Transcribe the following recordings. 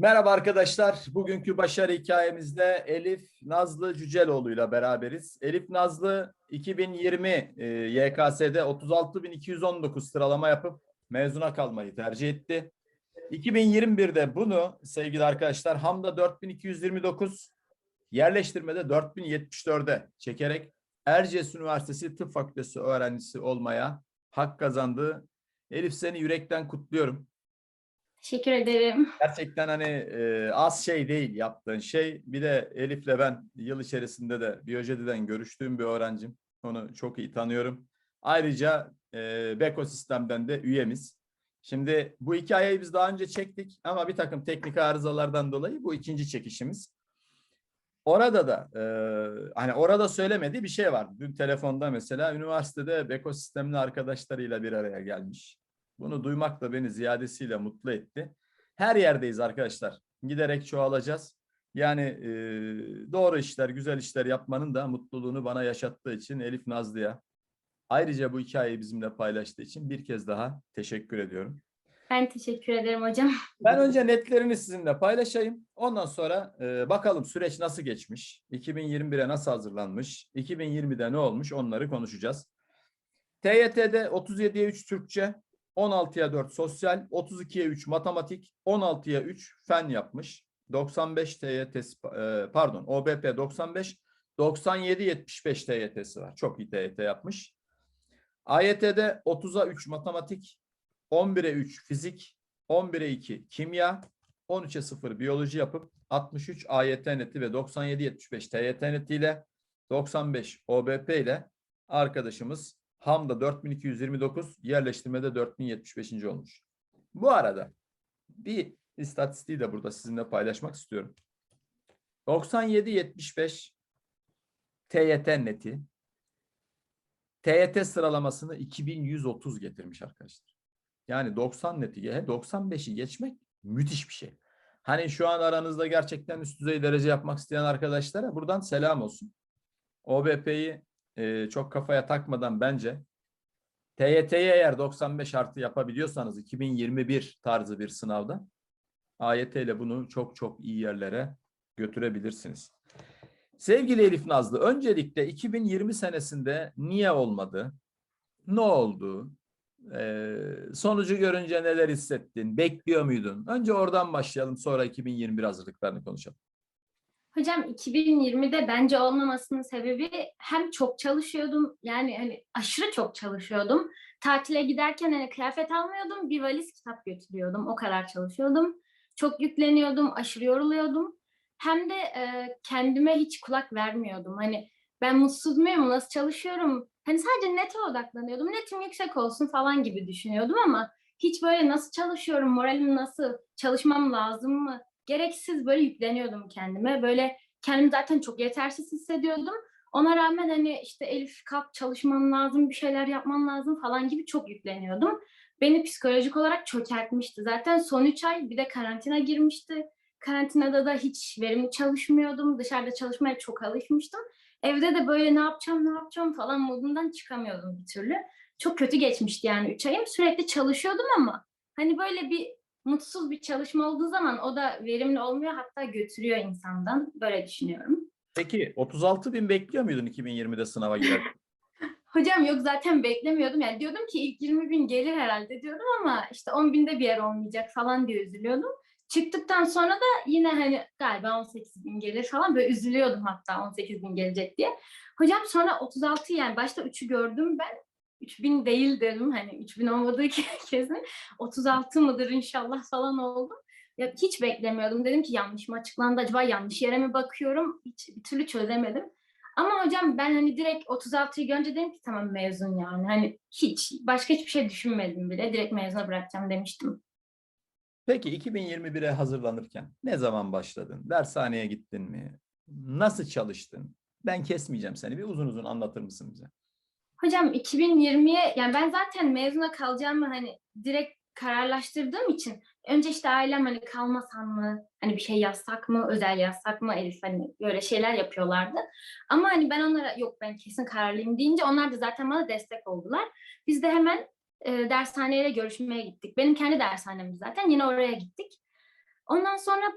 Merhaba arkadaşlar. Bugünkü başarı hikayemizde Elif Nazlı Cüceloğlu ile beraberiz. Elif Nazlı 2020 e, YKS'de 36.219 sıralama yapıp mezuna kalmayı tercih etti. 2021'de bunu sevgili arkadaşlar Hamda 4229 yerleştirmede 4074'e çekerek Erciyes Üniversitesi Tıp Fakültesi öğrencisi olmaya hak kazandı. Elif seni yürekten kutluyorum. Teşekkür ederim. Gerçekten hani e, az şey değil yaptığın şey. Bir de Elif'le ben yıl içerisinde de Biyojediden görüştüğüm bir öğrencim. Onu çok iyi tanıyorum. Ayrıca e, Beko sistemden de üyemiz. Şimdi bu hikayeyi biz daha önce çektik ama bir takım teknik arızalardan dolayı bu ikinci çekişimiz. Orada da e, hani orada söylemediği bir şey var. Dün telefonda mesela üniversitede Beko sistemli arkadaşlarıyla bir araya gelmiş. Bunu duymak da beni ziyadesiyle mutlu etti. Her yerdeyiz arkadaşlar. Giderek çoğalacağız. Yani e, doğru işler, güzel işler yapmanın da mutluluğunu bana yaşattığı için Elif Nazlı'ya ayrıca bu hikayeyi bizimle paylaştığı için bir kez daha teşekkür ediyorum. Ben teşekkür ederim hocam. Ben önce netlerini sizinle paylaşayım. Ondan sonra e, bakalım süreç nasıl geçmiş, 2021'e nasıl hazırlanmış, 2020'de ne olmuş onları konuşacağız. TYT'de 37'ye 3 Türkçe, 16'ya 4 sosyal, 32'ye 3 matematik, 16'ya 3 fen yapmış. 95 TYT e, pardon OBP 95, 97 75 TYT'si var. Çok iyi TYT yapmış. AYT'de 30'a 3 matematik, 11'e 3 fizik, 11'e 2 kimya, 13'e 0 biyoloji yapıp 63 AYT neti ve 97 75 TYT netiyle 95 OBP ile arkadaşımız Hamda 4229, yerleştirmede 4075. olmuş. Bu arada bir istatistiği de burada sizinle paylaşmak istiyorum. 97-75 TYT neti TYT sıralamasını 2130 getirmiş arkadaşlar. Yani 90 neti, 95'i geçmek müthiş bir şey. Hani şu an aranızda gerçekten üst düzey derece yapmak isteyen arkadaşlara buradan selam olsun. OBP'yi e, çok kafaya takmadan bence TYT'ye eğer 95 artı yapabiliyorsanız 2021 tarzı bir sınavda AYT ile bunu çok çok iyi yerlere götürebilirsiniz. Sevgili Elif Nazlı, öncelikle 2020 senesinde niye olmadı? Ne oldu? Ee, sonucu görünce neler hissettin? Bekliyor muydun? Önce oradan başlayalım, sonra 2021 hazırlıklarını konuşalım. Hocam 2020'de bence olmamasının sebebi hem çok çalışıyordum yani hani aşırı çok çalışıyordum. Tatile giderken hani kıyafet almıyordum bir valiz kitap götürüyordum o kadar çalışıyordum. Çok yükleniyordum aşırı yoruluyordum. Hem de e, kendime hiç kulak vermiyordum. Hani ben mutsuz muyum nasıl çalışıyorum hani sadece nete odaklanıyordum netim yüksek olsun falan gibi düşünüyordum ama hiç böyle nasıl çalışıyorum moralim nasıl çalışmam lazım mı gereksiz böyle yükleniyordum kendime. Böyle kendimi zaten çok yetersiz hissediyordum. Ona rağmen hani işte Elif kalk çalışman lazım, bir şeyler yapman lazım falan gibi çok yükleniyordum. Beni psikolojik olarak çökertmişti. Zaten son üç ay bir de karantina girmişti. Karantinada da hiç verimli çalışmıyordum. Dışarıda çalışmaya çok alışmıştım. Evde de böyle ne yapacağım, ne yapacağım falan modundan çıkamıyordum bir türlü. Çok kötü geçmişti yani üç ayım. Sürekli çalışıyordum ama hani böyle bir mutsuz bir çalışma olduğu zaman o da verimli olmuyor hatta götürüyor insandan. Böyle düşünüyorum. Peki 36 bin bekliyor muydun 2020'de sınava girerken? Hocam yok zaten beklemiyordum. Yani diyordum ki ilk 20 bin gelir herhalde diyordum ama işte 10 binde bir yer olmayacak falan diye üzülüyordum. Çıktıktan sonra da yine hani galiba 18 bin gelir falan böyle üzülüyordum hatta 18 bin gelecek diye. Hocam sonra 36 yani başta 3'ü gördüm ben 3000 değil dedim hani 3000 olmadığı kesin 36 mıdır inşallah falan oldu. Ya hiç beklemiyordum. Dedim ki yanlış mı açıklandı acaba yanlış yere mi bakıyorum? Hiç bir türlü çözemedim. Ama hocam ben hani direkt 36'yı görünce dedim ki tamam mezun yani. Hani hiç başka hiçbir şey düşünmedim bile. Direkt mezuna bırakacağım demiştim. Peki 2021'e hazırlanırken ne zaman başladın? Dershaneye gittin mi? Nasıl çalıştın? Ben kesmeyeceğim seni. Bir uzun uzun anlatır mısın bize? Hocam 2020'ye yani ben zaten mezuna kalacağımı hani direkt kararlaştırdığım için önce işte ailem hani kalmasam mı hani bir şey yazsak mı özel yazsak mı Elif hani böyle şeyler yapıyorlardı. Ama hani ben onlara yok ben kesin kararlıyım deyince onlar da zaten bana destek oldular. Biz de hemen e, dershaneyle görüşmeye gittik. Benim kendi dershanemdi zaten yine oraya gittik. Ondan sonra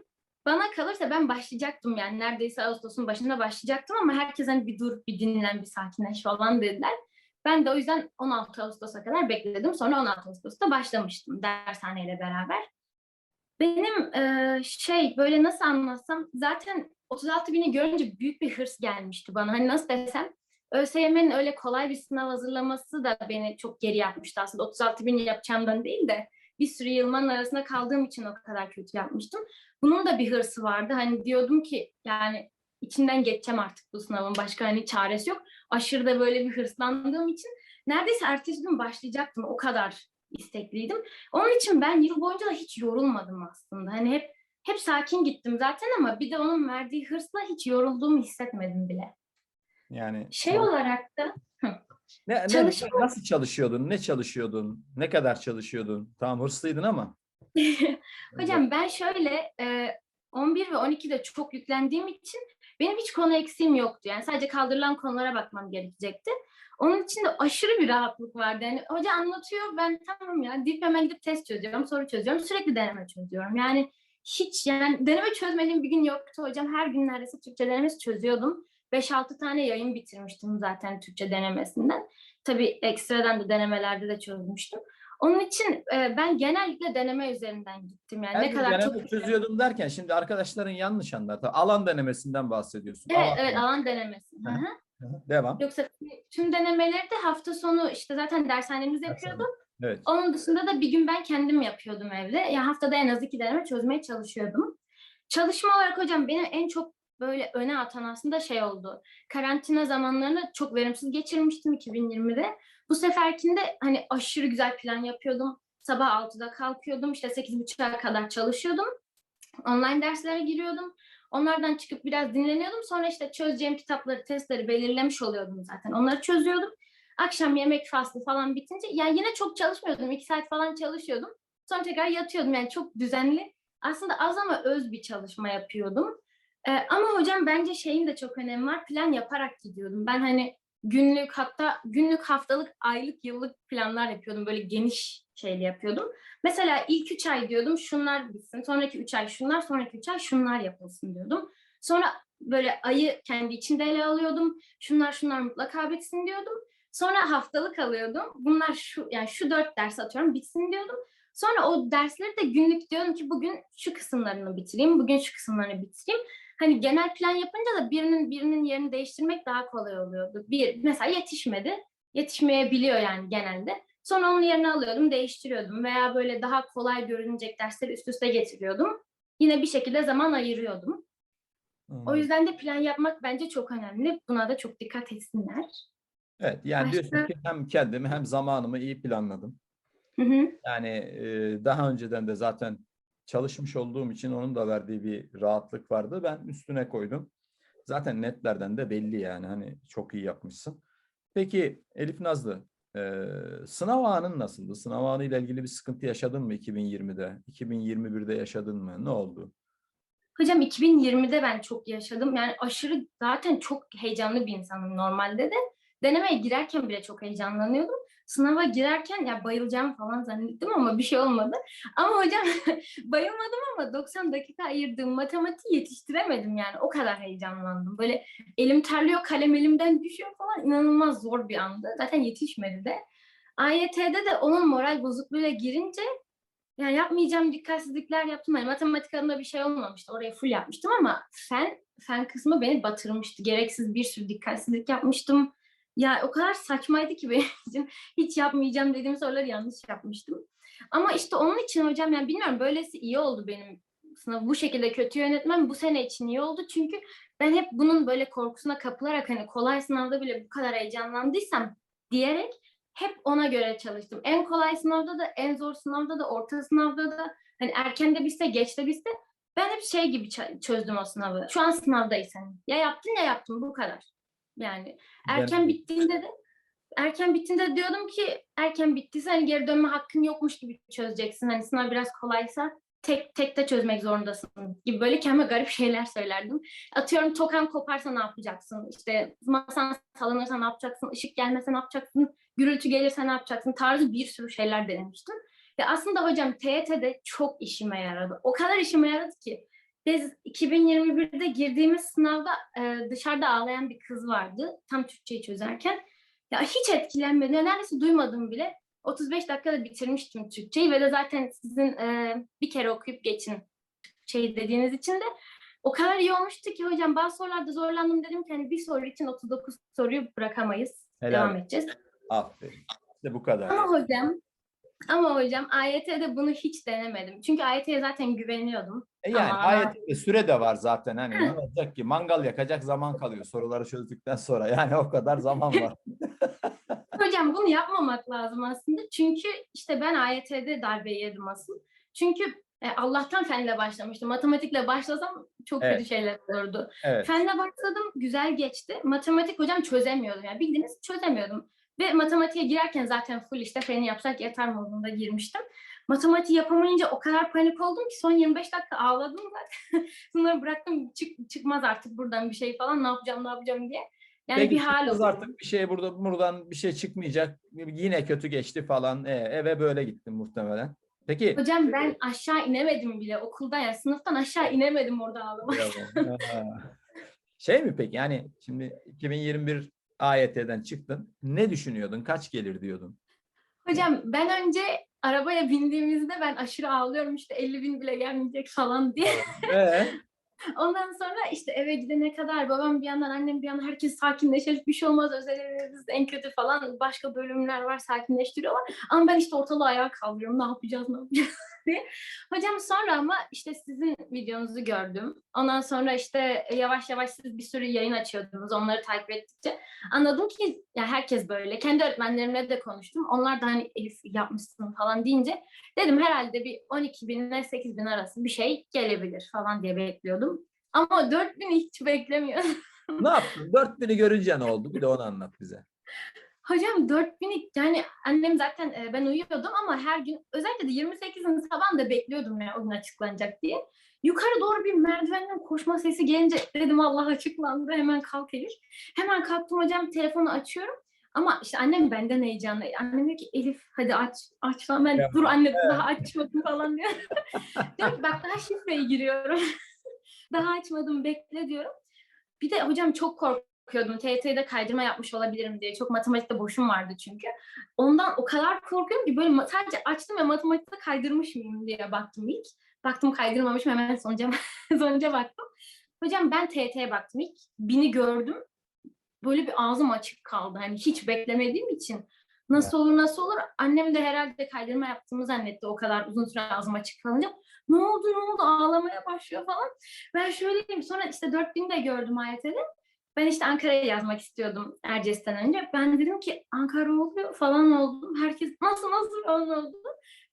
bana kalırsa ben başlayacaktım yani neredeyse Ağustos'un başında başlayacaktım ama herkes hani bir dur, bir dinlen, bir sakinleş falan dediler. Ben de o yüzden 16 Ağustos'a kadar bekledim. Sonra 16 Ağustos'ta başlamıştım dershaneyle beraber. Benim e, şey böyle nasıl anlatsam zaten 36 bini görünce büyük bir hırs gelmişti bana. Hani nasıl desem ÖSYM'nin öyle kolay bir sınav hazırlaması da beni çok geri yapmıştı aslında. 36 bin yapacağımdan değil de bir sürü yılmanın arasında kaldığım için o kadar kötü yapmıştım. Bunun da bir hırsı vardı. Hani diyordum ki yani içinden geçeceğim artık bu sınavın. Başka hani çaresi yok. Aşırı da böyle bir hırslandığım için neredeyse ertesi gün başlayacaktım. O kadar istekliydim. Onun için ben yıl boyunca da hiç yorulmadım aslında. Hani hep hep sakin gittim zaten ama bir de onun verdiği hırsla hiç yorulduğumu hissetmedim bile. Yani Şey olarak da ne, ne- çalışma- nasıl çalışıyordun? Ne çalışıyordun? Ne kadar çalışıyordun? Tamam hırslıydın ama. hocam ben şöyle e, 11 ve 12'de çok yüklendiğim için benim hiç konu eksiğim yoktu. Yani sadece kaldırılan konulara bakmam gerekecekti. Onun için de aşırı bir rahatlık vardı. Yani hoca anlatıyor ben tamam ya deyip hemen gidip test çözüyorum, soru çözüyorum. Sürekli deneme çözüyorum. Yani hiç yani deneme çözmediğim bir gün yoktu hocam. Her gün neredeyse Türkçe denemesi çözüyordum. 5-6 tane yayın bitirmiştim zaten Türkçe denemesinden. Tabii ekstradan da denemelerde de çözmüştüm. Onun için e, ben genellikle deneme üzerinden gittim. Yani Her ne gün kadar çok çözüyordum derken şimdi arkadaşların yanlış anlar. Tabii Alan denemesinden bahsediyorsun. Evet, Alan- evet alan denemesi. Hı Hı. Devam. Yoksa tüm denemeleri de hafta sonu işte zaten dershanemiz yapıyordu. Evet. Onun dışında da bir gün ben kendim yapıyordum evde. Yani haftada en az iki deneme çözmeye çalışıyordum. Çalışma olarak hocam benim en çok böyle öne atan aslında şey oldu. Karantina zamanlarını çok verimsiz geçirmiştim 2020'de. Bu seferkinde hani aşırı güzel plan yapıyordum. Sabah 6'da kalkıyordum. işte 8.30'a kadar çalışıyordum. Online derslere giriyordum. Onlardan çıkıp biraz dinleniyordum. Sonra işte çözeceğim kitapları, testleri belirlemiş oluyordum zaten. Onları çözüyordum. Akşam yemek faslı falan bitince yani yine çok çalışmıyordum. iki saat falan çalışıyordum. Sonra tekrar yatıyordum. Yani çok düzenli. Aslında az ama öz bir çalışma yapıyordum. Ee, ama hocam bence şeyin de çok önemi var. Plan yaparak gidiyordum. Ben hani günlük hatta günlük haftalık, aylık, yıllık planlar yapıyordum. Böyle geniş şeyli yapıyordum. Mesela ilk üç ay diyordum şunlar bitsin. Sonraki üç ay şunlar, sonraki üç ay şunlar yapılsın diyordum. Sonra böyle ayı kendi içinde ele alıyordum. Şunlar şunlar mutlaka bitsin diyordum. Sonra haftalık alıyordum. Bunlar şu yani şu dört ders atıyorum bitsin diyordum. Sonra o dersleri de günlük diyorum ki bugün şu kısımlarını bitireyim, bugün şu kısımlarını bitireyim. Hani genel plan yapınca da birinin birinin yerini değiştirmek daha kolay oluyordu. Bir mesela yetişmedi. Yetişmeyebiliyor yani genelde. Sonra onun yerine alıyordum, değiştiriyordum veya böyle daha kolay görünecek dersleri üst üste getiriyordum. Yine bir şekilde zaman ayırıyordum. O Hmm. yüzden de plan yapmak bence çok önemli. Buna da çok dikkat etsinler. Evet yani Başka- diyorsun ki hem kendimi hem zamanımı iyi planladım. Hı hı. Yani e, daha önceden de zaten çalışmış olduğum için onun da verdiği bir rahatlık vardı. Ben üstüne koydum. Zaten netlerden de belli yani hani çok iyi yapmışsın. Peki Elif Nazlı, e, sınav anın nasıldı? Sınav anı ile ilgili bir sıkıntı yaşadın mı 2020'de? 2021'de yaşadın mı? Ne oldu? Hocam 2020'de ben çok yaşadım. Yani aşırı zaten çok heyecanlı bir insanım normalde de. Denemeye girerken bile çok heyecanlanıyordum. Sınava girerken ya bayılacağım falan zannettim ama bir şey olmadı. Ama hocam bayılmadım ama 90 dakika ayırdığım matematiği yetiştiremedim yani. O kadar heyecanlandım. Böyle elim terliyor, kalem elimden düşüyor falan. İnanılmaz zor bir andı. Zaten yetişmedi de. AYT'de de onun moral bozukluğuyla girince yani yapmayacağım dikkatsizlikler yaptım. Hani matematik adında bir şey olmamıştı. Oraya full yapmıştım ama fen fen kısmı beni batırmıştı. Gereksiz bir sürü dikkatsizlik yapmıştım. Ya o kadar saçmaydı ki benim. Hiç yapmayacağım dediğim soruları yanlış yapmıştım. Ama işte onun için hocam yani bilmiyorum böylesi iyi oldu benim sınavı bu şekilde kötü yönetmem bu sene için iyi oldu. Çünkü ben hep bunun böyle korkusuna kapılarak hani kolay sınavda bile bu kadar heyecanlandıysam diyerek hep ona göre çalıştım. En kolay sınavda da, en zor sınavda da, orta sınavda da, hani erken de bitse, geç de bitse ben hep şey gibi çözdüm o sınavı. Şu an sınavdayız hani. Ya yaptın ya yaptın bu kadar. Yani erken bittiğinde de erken bittiğinde de diyordum ki erken bittiyse hani geri dönme hakkın yokmuş gibi çözeceksin. Hani sınav biraz kolaysa tek tek de çözmek zorundasın gibi böyle kendime garip şeyler söylerdim. Atıyorum tokan koparsa ne yapacaksın? İşte masan sallanırsa ne yapacaksın? Işık gelmese ne yapacaksın? Gürültü gelirse ne yapacaksın? Tarzı bir sürü şeyler denemiştim. Ya aslında hocam TYT'de çok işime yaradı. O kadar işime yaradı ki biz 2021'de girdiğimiz sınavda e, dışarıda ağlayan bir kız vardı. Tam Türkçeyi çözerken. Ya hiç etkilenmedi. Neredeyse duymadım bile. 35 dakikada bitirmiştim Türkçeyi ve de zaten sizin e, bir kere okuyup geçin şey dediğiniz için de o kadar iyi olmuştu ki hocam bazı sorularda zorlandım dedim ki hani bir soru için 39 soruyu bırakamayız. Helal. Devam edeceğiz. Aferin. İşte bu kadar. Ama hocam ama hocam AYT'de bunu hiç denemedim. Çünkü AYT'ye zaten güveniyordum. E yani Ama- ayette süre de var zaten hani ne olacak ki mangal yakacak zaman kalıyor soruları çözdükten sonra yani o kadar zaman var. Hocam bunu yapmamak lazım aslında. Çünkü işte ben AYT'de darbe yedim asıl. Çünkü e, Allah'tan fenle başlamıştım. Matematikle başlasam çok Evet. kötü şeyler olurdu. Evet. Fenle başladım, güzel geçti. Matematik hocam çözemiyordum. Yani bildiğiniz çözemiyordum. Ve matematiğe girerken zaten full işte feni yapsak yeter modunda girmiştim. Matematiği yapamayınca o kadar panik oldum ki son 25 dakika ağladım zaten. Sonra bıraktım çık, çıkmaz artık buradan bir şey falan ne yapacağım ne yapacağım diye. Yani Peki bir hal oldu. artık bir şey burada buradan bir şey çıkmayacak. Yine kötü geçti falan. E, eve böyle gittim muhtemelen. Peki. Hocam ben aşağı inemedim bile okulda ya sınıftan aşağı inemedim orada. Ha. şey mi peki yani şimdi 2021 AYT'den çıktın. Ne düşünüyordun? Kaç gelir diyordun? Hocam ben önce arabaya bindiğimizde ben aşırı ağlıyorum işte 50 bin bile gelmeyecek falan diye. Ee, Ondan sonra işte eve gidene kadar babam bir yandan annem bir yandan herkes sakinleşir bir şey olmaz özel evimiz en kötü falan başka bölümler var sakinleştiriyorlar. Ama ben işte ortalığı ayağa kaldırıyorum ne yapacağız ne yapacağız diye. Hocam sonra ama işte sizin videonuzu gördüm. Ondan sonra işte yavaş yavaş siz bir sürü yayın açıyordunuz onları takip ettikçe. Anladım ki ya herkes böyle. Kendi öğretmenlerimle de konuştum. Onlar da hani Elif yapmışsın falan deyince dedim herhalde bir 12 bin ile 8 bin arası bir şey gelebilir falan diye bekliyordum. Ama 4 bin hiç beklemiyorum. ne yaptın? 4000'i görünce ne oldu? Bir de onu anlat bize. Hocam 4 bin yani annem zaten e, ben uyuyordum ama her gün özellikle de 28'in sabahında da bekliyordum ya o gün açıklanacak diye. Yukarı doğru bir merdivenden koşma sesi gelince dedim Allah açıklandı hemen kalk Elif. Hemen kalktım hocam telefonu açıyorum. Ama işte annem benden heyecanlı. Annem diyor ki Elif hadi aç aç falan. Ben dur anne daha açmadım falan diyor. diyorum ki bak daha şifreyi giriyorum. Daha açmadım bekle diyorum. Bir de hocam çok korkuyordum. TYT'de kaydırma yapmış olabilirim diye. Çok matematikte boşum vardı çünkü. Ondan o kadar korkuyorum ki böyle sadece açtım ve matematikte kaydırmış mıyım diye baktım ilk. Baktım kaydırmamışım hemen sonuca, sonuca baktım. Hocam ben TYT'ye baktım ilk. Bini gördüm. Böyle bir ağzım açık kaldı. Hani hiç beklemediğim için. Nasıl olur nasıl olur? Annem de herhalde kaydırma yaptığımı zannetti o kadar uzun süre ağzım açık kalınca. Ne oldu ne oldu ağlamaya başlıyor falan. Ben şöyleyim sonra işte 4000 de gördüm AYT'de. Ben işte Ankara'ya yazmak istiyordum Erciyes'ten önce. Ben dedim ki Ankara oluyor falan oldum. Herkes nasıl nasıl falan oldu.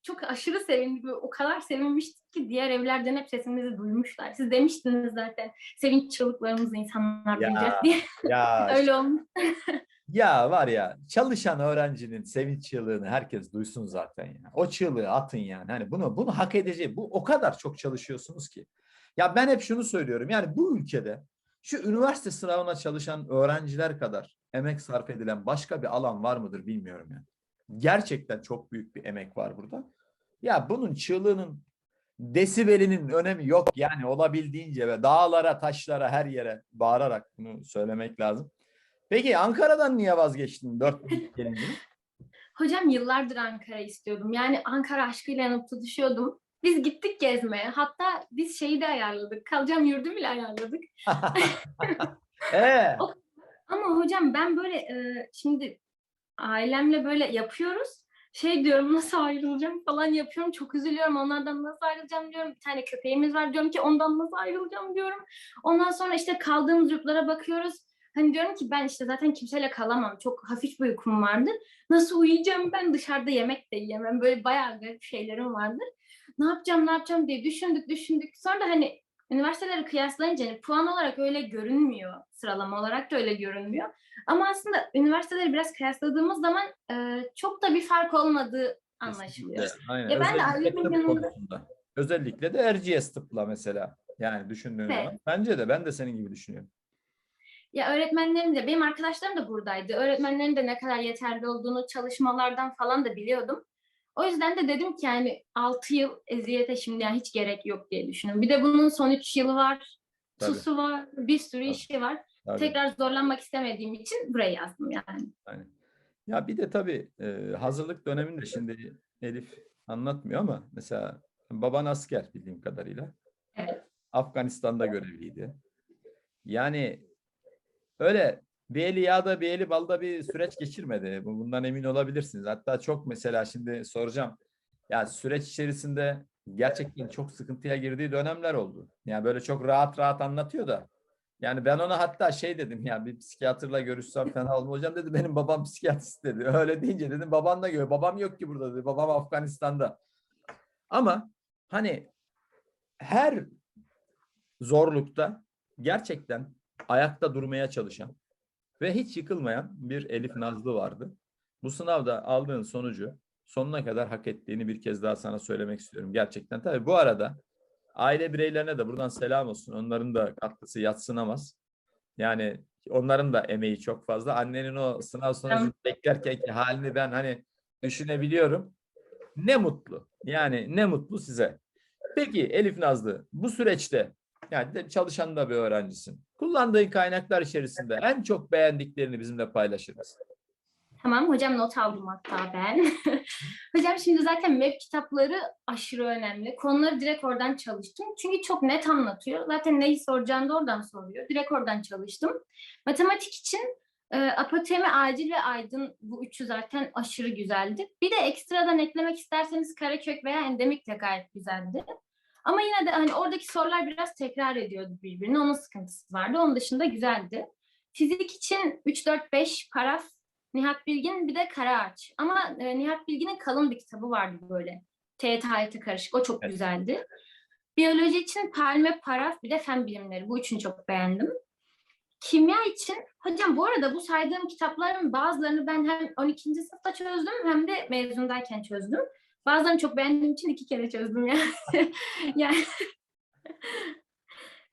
Çok aşırı sevindim. O kadar sevinmiştik ki diğer evlerden hep sesimizi duymuşlar. Siz demiştiniz zaten sevinç çığlıklarımızı insanlar Ya, duyacak diye. Ya Öyle olmuş. Ya var ya çalışan öğrencinin sevinç çığlığını herkes duysun zaten ya. O çığlığı atın yani. Hani bunu bunu hak edeceği bu o kadar çok çalışıyorsunuz ki. Ya ben hep şunu söylüyorum. Yani bu ülkede şu üniversite sınavına çalışan öğrenciler kadar emek sarf edilen başka bir alan var mıdır bilmiyorum yani. Gerçekten çok büyük bir emek var burada. Ya bunun çığlığının desibelinin önemi yok yani olabildiğince ve dağlara, taşlara, her yere bağırarak bunu söylemek lazım. Peki Ankara'dan niye vazgeçtin 4 bin gelince? Hocam yıllardır Ankara istiyordum. Yani Ankara aşkıyla yanıp tutuşuyordum. Biz gittik gezmeye. Hatta biz şeyi de ayarladık. Kalacağım yurdu bile ayarladık. Ee, Ama hocam ben böyle e, şimdi ailemle böyle yapıyoruz. Şey diyorum nasıl ayrılacağım falan yapıyorum. Çok üzülüyorum. Onlardan nasıl ayrılacağım diyorum. Bir tane köpeğimiz var diyorum ki ondan nasıl ayrılacağım diyorum. Ondan sonra işte kaldığımız yurtlara bakıyoruz. Hani diyorum ki ben işte zaten kimseyle kalamam. Çok hafif bir uykum vardır. Nasıl uyuyacağım ben dışarıda yemek de yiyemem. Böyle bayağı garip şeylerim vardır. Ne yapacağım ne yapacağım diye düşündük düşündük. Sonra da hani üniversiteleri kıyaslayınca hani puan olarak öyle görünmüyor. Sıralama olarak da öyle görünmüyor. Ama aslında üniversiteleri biraz kıyasladığımız zaman e, çok da bir fark olmadığı anlaşılıyor. kesinlikle, Aynen. Ya ben de ailemin yanında- konusunda. Özellikle de Erciyes tıpla mesela. Yani düşündüğün Evet. zaman. Bence de ben de senin gibi düşünüyorum. Ya öğretmenlerim de, benim arkadaşlarım da buradaydı. Öğretmenlerin de ne kadar yeterli olduğunu çalışmalardan falan da biliyordum. O yüzden de dedim ki yani 6 yıl eziyete şimdi yani hiç gerek yok diye düşündüm. Bir de bunun son 3 yılı var, Tabii. TUS'u var, bir sürü Tabii. işi var. Tabii. Tekrar zorlanmak istemediğim için buraya yazdım yani. Aynen. Ya bir de tabii e, hazırlık döneminde şimdi Elif anlatmıyor ama mesela baban asker bildiğim kadarıyla. Evet. Afganistan'da görevliydi. Yani öyle bir eli yağda bir eli balda bir süreç geçirmedi. Bu- Bundan emin olabilirsiniz. Hatta çok mesela şimdi soracağım. Ya süreç içerisinde gerçekten çok sıkıntıya girdiği dönemler oldu. Yani böyle çok rahat rahat anlatıyor da. Yani ben ona hatta şey dedim ya bir psikiyatrla görüşsem fena olmaz. Hocam dedi benim babam psikiyatrist dedi. Öyle deyince dedim baban da gör. Babam yok ki burada dedi. Babam Afganistan'da. Ama hani her zorlukta gerçekten ayakta durmaya çalışan ve hiç yıkılmayan bir Elif Nazlı vardı. Bu sınavda aldığın sonucu sonuna kadar hak ettiğini bir kez daha sana söylemek istiyorum. Gerçekten tabii bu arada aile bireylerine de buradan selam olsun. Onların da katkısı yatsınamaz. Yani onların da emeği çok fazla. Annenin o sınav sonucunu beklerkenki halini ben hani düşünebiliyorum. Ne mutlu. Yani ne mutlu size. Peki Elif Nazlı bu süreçte yani çalışan da bir öğrencisin. Kullandığın kaynaklar içerisinde en çok beğendiklerini bizimle paylaşır mısın? Tamam hocam not aldım hatta ben. hocam şimdi zaten web kitapları aşırı önemli. Konuları direkt oradan çalıştım. Çünkü çok net anlatıyor. Zaten neyi soracağını da oradan soruyor. Direkt oradan çalıştım. Matematik için e, apotemi, acil ve aydın bu üçü zaten aşırı güzeldi. Bir de ekstradan eklemek isterseniz karekök veya endemik de gayet güzeldi. Ama yine de hani oradaki sorular biraz tekrar ediyordu birbirini. Onun sıkıntısı vardı. Onun dışında güzeldi. Fizik için 3, 4, 5 paraf Nihat Bilgin bir de Karaağaç. Ama e, Nihat Bilgin'in kalın bir kitabı vardı böyle. TYT hayatı karışık. O çok Evet. güzeldi. Biyoloji için Palme, Paraf bir de Fen bilimleri. Bu üçünü çok beğendim. Kimya için, hocam bu arada bu saydığım kitapların bazılarını ben hem 12. sınıfta çözdüm hem de mezundayken çözdüm. Bazılarını çok beğendiğim için iki kere çözdüm yani. yani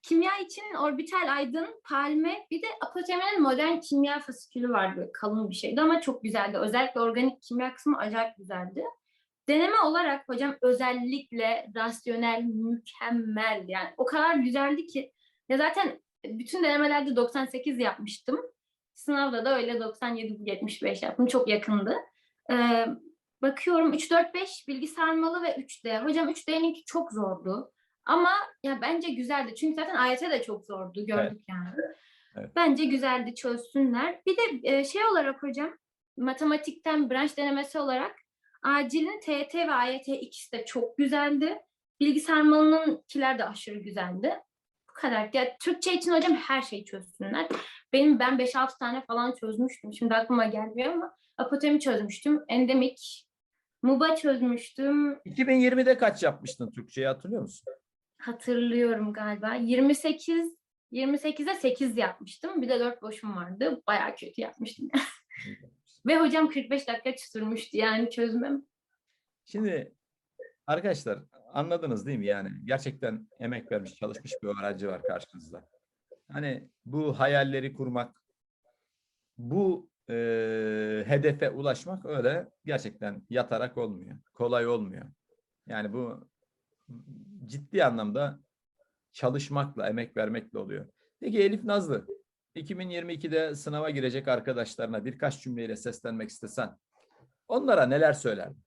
Kimya için orbital aydın, palme, bir de apotemenin modern kimya fasikülü vardı. Kalın bir şeydi ama çok güzeldi. Özellikle organik kimya kısmı acayip güzeldi. Deneme olarak hocam özellikle rasyonel, mükemmel yani o kadar güzeldi ki. Ya zaten bütün denemelerde 98 yapmıştım. Sınavda da öyle 97-75 yaptım. Çok yakındı. Ee, bakıyorum 3-4-5 bilgi sarmalı ve 3D. Hocam 3D'ninki çok zordu. Ama ya bence güzeldi. Çünkü zaten AYT de çok zordu. Gördük yani. Evet. Bence güzeldi. Çözsünler. Bir de e, şey olarak hocam matematikten branş denemesi olarak acilin TET ve AYT ikisi de çok güzeldi. Bilgi sarmalınınkiler de aşırı güzeldi. Bu kadar. Ya, Türkçe için hocam her şeyi çözsünler. Benim ben 5-6 tane falan çözmüştüm. Şimdi aklıma gelmiyor ama apotemi çözmüştüm. Endemik, MUBA çözmüştüm. 2020'de kaç yapmıştın Türkçeyi hatırlıyor musun? Hatırlıyorum galiba. 28 28'e 8 yapmıştım. Bir de 4 boşum vardı. Bayağı kötü yapmıştım. Ve hocam 45 dakika sürmüştü yani çözmem. Şimdi arkadaşlar anladınız değil mi? Yani gerçekten emek vermiş, çalışmış bir öğrenci var karşınızda. Hani bu hayalleri kurmak, bu e, hedefe ulaşmak öyle gerçekten yatarak olmuyor. Kolay olmuyor. Yani bu ciddi anlamda çalışmakla, emek vermekle oluyor. Peki Elif Nazlı, 2022'de sınava girecek arkadaşlarına birkaç cümleyle seslenmek istesen, onlara neler söylerdin?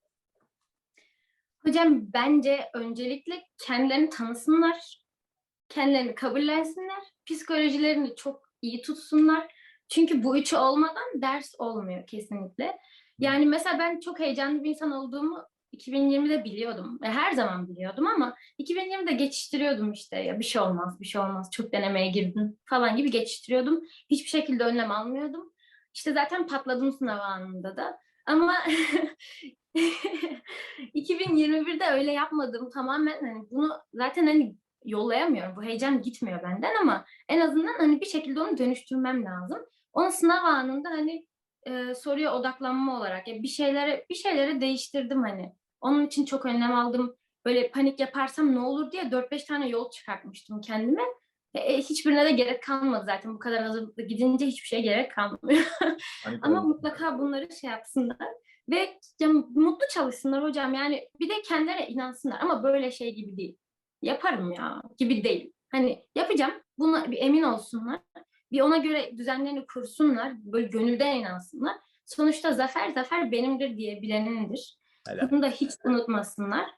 Hocam bence öncelikle kendilerini tanısınlar. Kendilerini kabullensinler. Psikolojilerini çok iyi tutsunlar. Çünkü bu üçü olmadan ders olmuyor kesinlikle. Yani mesela ben çok heyecanlı bir insan olduğumu 2020'de biliyordum. Ve her zaman biliyordum ama 2020'de geçiştiriyordum işte ya bir şey olmaz, bir şey olmaz. Çok denemeye girdim falan gibi geçiştiriyordum. Hiçbir şekilde önlem almıyordum. İşte zaten patladım sınav anında da. Ama 2021'de öyle yapmadım tamamen hani bunu zaten hani yollayamıyorum. Bu heyecan gitmiyor benden ama en azından hani bir şekilde onu dönüştürmem lazım. Onu sınav anında hani e, soruya odaklanma olarak ya bir şeylere bir şeylere değiştirdim hani. Onun için çok önlem aldım. Böyle panik yaparsam ne olur diye 4-5 tane yol çıkartmıştım kendime. E, hiçbirine de gerek kalmadı zaten. Bu kadar hazırlıklı gidince hiçbir şeye gerek kalmıyor. Panik Ama mutlaka bunları şey yapsınlar. Ve ya, mutlu çalışsınlar hocam. Yani bir de kendilerine inansınlar ama böyle şey gibi değil. Yaparım ya gibi değil. Hani yapacağım. Buna bir emin olsunlar. Bir ona göre düzenlerini kursunlar. Böyle gönülden inansınlar. Sonuçta zafer zafer benimdir diye bilenindir. Helal. Bunu da hiç unutmasınlar.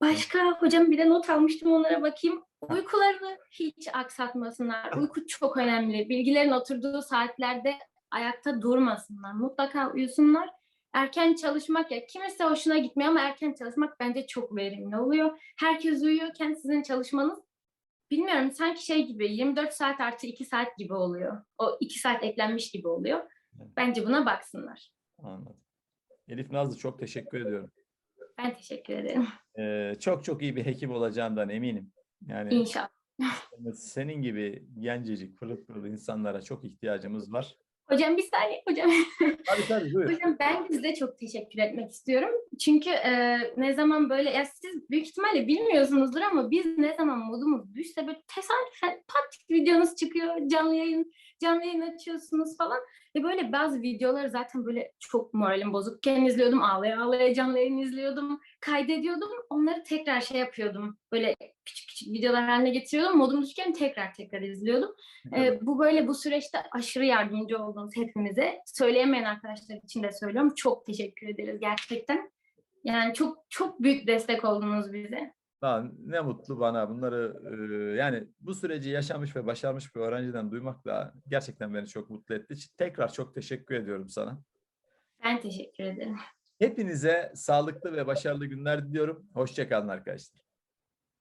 Başka hocam bir de not almıştım onlara bakayım. Uykularını hiç aksatmasınlar. Uyku çok önemli. Bilgilerin oturduğu saatlerde ayakta durmasınlar. Mutlaka uyusunlar. Erken çalışmak ya kimisi hoşuna gitmiyor ama erken çalışmak bence çok verimli oluyor. Herkes uyuyorken sizin çalışmanız bilmiyorum sanki şey gibi 24 saat artı 2 saat gibi oluyor. O 2 saat eklenmiş gibi oluyor. Bence buna baksınlar. Anladım. Elif Nazlı çok teşekkür ediyorum. Ben teşekkür ederim. Ee, çok çok iyi bir hekim olacağından eminim. Yani İnşallah. senin gibi gencecik, pırıl pırıl insanlara çok ihtiyacımız var. Hocam bir saniye hocam. Tabii tabii buyur. Hocam ben size çok teşekkür etmek istiyorum. Çünkü e, ne zaman böyle ya siz büyük ihtimalle bilmiyorsunuzdur ama biz ne zaman modumuz düşse böyle tesadüfen pat videonuz çıkıyor canlı yayın canlı yayın açıyorsunuz falan. Ve böyle bazı videoları zaten böyle çok moralim bozukken izliyordum. Ağlaya ağlaya canlı yayın izliyordum. Kaydediyordum. Onları tekrar şey yapıyordum. Böyle küçük küçük videolar haline getiriyordum. Modum düşükken tekrar tekrar izliyordum. Ee, bu böyle bu süreçte aşırı yardımcı oldunuz hepimize. Söyleyemeyen arkadaşlar için de söylüyorum. Çok teşekkür ederiz gerçekten. Yani çok çok büyük destek oldunuz bize. Lan ne mutlu bana bunları e, yani bu süreci yaşamış ve başarmış bir öğrenciden duymak da gerçekten beni çok mutlu etti. Tekrar çok teşekkür ediyorum sana. Ben teşekkür ederim. Hepinize sağlıklı ve başarılı günler diliyorum. Hoşçakalın arkadaşlar.